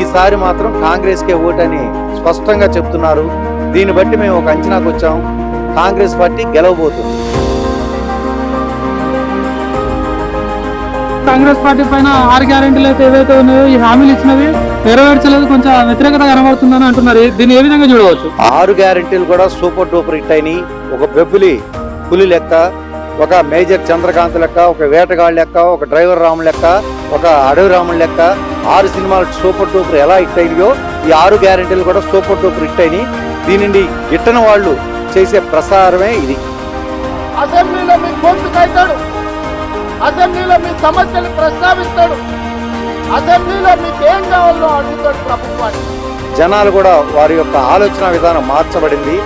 ఈసారి మాత్రం కాంగ్రెస్కే ఓటని స్పష్టంగా చెప్తున్నారు. దీన్ని బట్టి మేము ఒక అంచనాకు వచ్చాం. కాంగ్రెస్ పార్టీ గెలవబోతుంది. కాంగ్రెస్ పార్టీ పైన ఆరు గ్యారెంటీలు అయితే ఏవైతే ఉన్నాయో ఈ హామీలు ఇచ్చినవి నెరవేర్చలేదు. కొంచెం వ్యతిరేకత కనబడుతుందని అంటున్నారు. దీన్ని ఏ విధంగా చూడవచ్చు? ఆరు గ్యారెంటీలు కూడా సూపర్ డూపర్ హిట్ అయినాయి. ఒక బెబ్బులి పులి లెక్క ఒక మేజర్ చంద్రకాంత్ లెక్క ఒక వేటగాళ్ళ లెక్క ఒక డ్రైవర్ రాముడు లెక్క ఒక అడవి రాముడు లెక్క ఆరు సినిమాలు సూపర్ డూపర్ ఎలా హిట్ అయినాయో ఈ ఆరు గ్యారెంటీలు కూడా సూపర్ డూపర్ హిట్ అయినాయి. దీనిని గిట్టని వాళ్ళు చేసే ప్రసారమే ఇది. అసెంబ్లీలో మీ గొంతుకైతాడు అసెంబ్లీలో మీ సమస్యలు ప్రస్తావిస్తాడు. అసెంబ్లీలో మీకు ఏం కావాలో అడుగుతాడు ప్రభుత్వాన్ని. జనాలు కూడా వారి యొక్క ఆలోచన విధానం మార్చబడింది.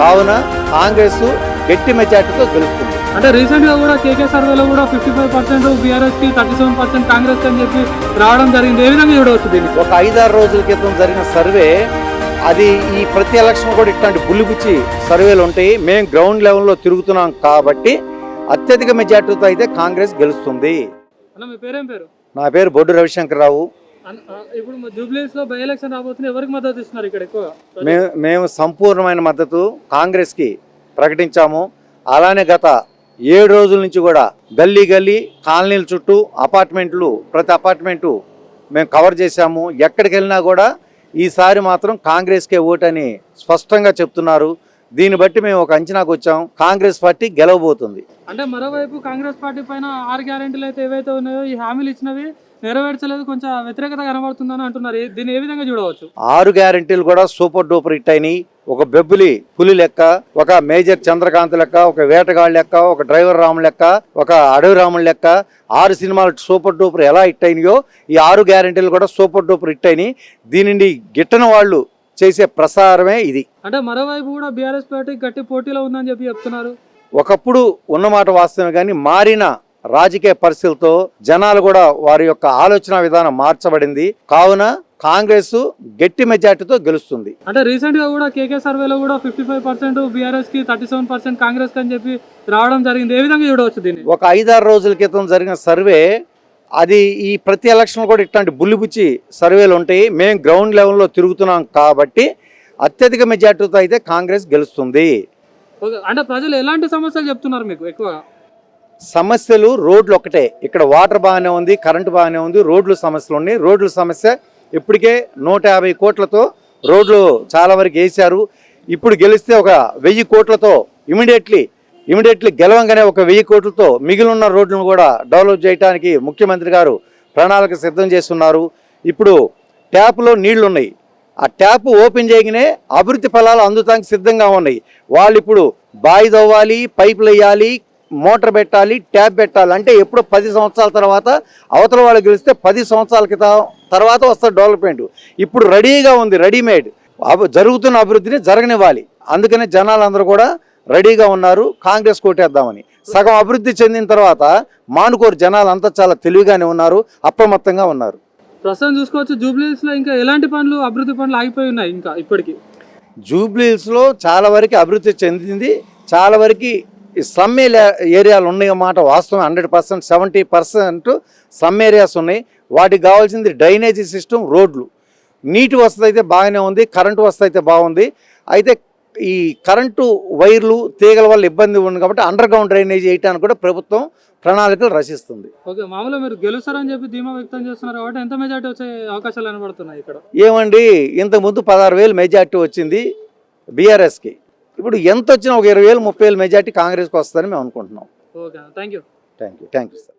కావున కాంగ్రెస్ గట్టి మెజార్టీతో గెలుస్తుంది. అంటే రీసెంట్గా కూడా కేకే సర్వేలో కూడా ఫిఫ్టీ ఫైవ్ పర్సెంట్ బీఆర్ఎస్కి థర్టీ సెవెన్ పర్సెంట్ కాంగ్రెస్ అని చెప్పి రావడం జరిగింది. ఏ విధంగా చూడవచ్చు దీన్ని? ఒక ఐదారు రోజుల క్రితం జరిగిన సర్వే అది ఈ ప్రతి ఎలక్షన్ కూడా ఇట్లాంటి బుల్లిపుచ్చి సర్వేలు ఉంటాయి. మేము గ్రౌండ్ లెవెల్లో తిరుగుతున్నాం కాబట్టి అత్యధిక మెజార్టీతో అయితే కాంగ్రెస్ గెలుస్తుంది. నా పేరు బొడ్డు రవిశంకర్రావు. అన్న, ఆ, ఇప్పుడు జూబ్లీస్లో బై ఎలక్షన్ రాబోతుంది. ఎవరికి మద్దతు ఇస్తున్నారు ఇక్కడ ఎక్కువ మేము మేము సంపూర్ణమైన మద్దతు కాంగ్రెస్కి. ప్రకటించాము. అలానే గత ఏడు రోజుల నుంచి కూడా గల్లీ గల్లీ కాలనీల చుట్టూ అపార్ట్మెంట్లు ప్రతి అపార్ట్మెంటు మేము కవర్ చేశాము. ఎక్కడికి వెళ్ళినా కూడా ఈసారి మాత్రం కాంగ్రెస్కే ఓటని స్పష్టంగా చెప్తున్నారు. దీన్ని బట్టి మేము ఒక అంచనాకు వచ్చాం. కాంగ్రెస్ పార్టీ గెలవబోతుంది. అంటే మరోవైపు కాంగ్రెస్ పార్టీ పైన ఆరు గ్యారెంటీలు అయితే ఏవైతే ఉన్నాయో ఈ హామీలు ఇచ్చినవి నెరవేర్చలేదు కొంచెం వ్యతిరేకత కనబడుతుందని అంటున్నారు. దీన్ని ఏ విధంగా చూడవచ్చు? ఆరు గ్యారెంటీలు కూడా సూపర్ డూపర్ హిట్ అయినాయి. ఒక బెబ్బులి పులి లెక్క ఒక మేజర్ చంద్రకాంత్ లెక్క ఒక వేటగాళ్ళ లెక్క ఒక డ్రైవర్ రాముడు లెక్క ఒక అడవి రాముడు లెక్క ఆరు సినిమాలు సూపర్ డూపర్ ఎలా హిట్ అయినాయో ఈ ఆరు గ్యారెంటీలు కూడా సూపర్ డూపర్ హిట్ అయినాయి. దీనిని గిట్టని వాళ్ళు చేసే ప్రసారమే ఇది. అంటే మరోవైపు కూడా బీఆర్ఎస్ పార్టీ గట్టి పోటీలో ఉందని చెప్పి చెప్తున్నారు. ఒకప్పుడు ఉన్నమాట వాస్తవమే కానీ మారిన రాజకీయ పరిస్థితులతో జనాలు కూడా వారి యొక్క ఆలోచన విధానం మార్చబడింది. కావున కాంగ్రెస్ గట్టి మెజార్టీతో గెలుస్తుంది. అంటే రీసెంట్గా కూడా కేకే సర్వేలో కూడా ఫిఫ్టీ ఫైవ్ పర్సెంట్ బీఆర్ఎస్కి థర్టీ సెవెన్ పర్సెంట్ కాంగ్రెస్ అని చెప్పి రావడం జరిగింది. ఏ విధంగా చూడవచ్చు దీన్ని? ఒక ఐదారు రోజుల క్రితం జరిగిన సర్వే అది ఈ ప్రతి ఎలక్షన్ కూడా ఇట్లాంటి బుల్లిపుచ్చి సర్వేలు ఉంటాయి. మేము గ్రౌండ్ లెవెల్లో తిరుగుతున్నాం కాబట్టి అత్యధిక మెజార్టీతో అయితే కాంగ్రెస్ గెలుస్తుంది. అంటే ప్రజలు ఎలాంటి సమస్యలు చెప్తున్నారు మీకు ఎక్కువగా సమస్యలు రోడ్లు ఒకటే. ఇక్కడ వాటర్ బాగానే ఉంది కరెంటు బాగానే ఉంది రోడ్లు సమస్యలు ఉన్నాయి. రోడ్ల సమస్య ఇప్పటికే నూట యాభై కోట్లతో రోడ్లు చాలా వరకు వేశారు. ఇప్పుడు గెలిస్తే ఒక వెయ్యి కోట్లతో ఇమీడియట్లీ ఇమీడియట్లీ గెలవంగానే ఒక వెయ్యి కోట్లతో మిగిలిన రోడ్లను కూడా డెవలప్ చేయడానికి ముఖ్యమంత్రి గారు ప్రణాళిక సిద్ధం చేస్తున్నారు. ఇప్పుడు ట్యాప్లో నీళ్ళు ఉన్నాయి ఆ ట్యాప్ ఓపెన్ చేయగానే అభివృద్ధి ఫలాలు అందుతానికి సిద్ధంగా ఉన్నాయి. వాళ్ళు ఇప్పుడు బాయి తవ్వాలి పైపులు వేయాలి మోటార్ పెట్టాలి ట్యాప్ పెట్టాలి. అంటే ఎప్పుడో పది సంవత్సరాల తర్వాత అవతల వాళ్ళు గెలిస్తే పది సంవత్సరాల క్రితం తర్వాత వస్తుంది డెవలప్మెంట్. ఇప్పుడు రెడీగా ఉంది రెడీమేడ్. జరుగుతున్న అభివృద్ధిని జరగనివ్వాలి. అందుకనే జనాలందరూ కూడా రెడీగా ఉన్నారు కాంగ్రెస్ కోటేద్దామని. సగం అభివృద్ధి చెందిన తర్వాత మానుకోరు జనాలు అంతా చాలా తెలివిగానే ఉన్నారు అప్రమత్తంగా ఉన్నారు. ప్రస్తుతం చూసుకోవచ్చు జూబ్లీస్లో ఇంకా ఎలాంటి పనులు అభివృద్ధి పనులు ఆగిపోయి ఉన్నాయి ఇంకా ఇప్పటికి? జూబ్లీహిల్స్లో చాలా వరకు అభివృద్ధి చెందింది చాలా వరకు ఈ స్లమ్ ఏరియా- ఏరియాలు ఉన్నాయి అన్నమాట వాస్తవం hundred percent seventy percent slum areas ఉన్నాయి. వాటికి కావాల్సింది డ్రైనేజీ సిస్టమ్ రోడ్లు. నీటి వసతి అయితే బాగానే ఉంది కరెంటు వసతి అయితే బాగుంది. అయితే ఈ కరెంటు వైర్లు తీగల వల్ల ఇబ్బంది ఉంది కాబట్టి అండర్ గ్రౌండ్ డ్రైనేజ్ వేయడానికి కూడా ప్రభుత్వం ప్రణాళికలు రచిస్తుంది. ఓకే మామూలుగా మీరు గెలుస్తారని చెప్పి ధీమా వ్యక్తం చేస్తున్నారు కాబట్టి ఎంత మెజార్టీ వచ్చే అవకాశాలు కనబడుతున్నాయి ఇక్కడ? ఏమండి ఇంతకుముందు పదహారు వేలు మెజార్టీ వచ్చింది బీఆర్ఎస్కి. ఇప్పుడు ఎంత వచ్చినా ఒక ఇరవై వేలు ముప్పై వేలు మెజార్టీ కాంగ్రెస్కి వస్తుందని మేము అనుకుంటున్నాం. Okay thank you thank you thank you sir.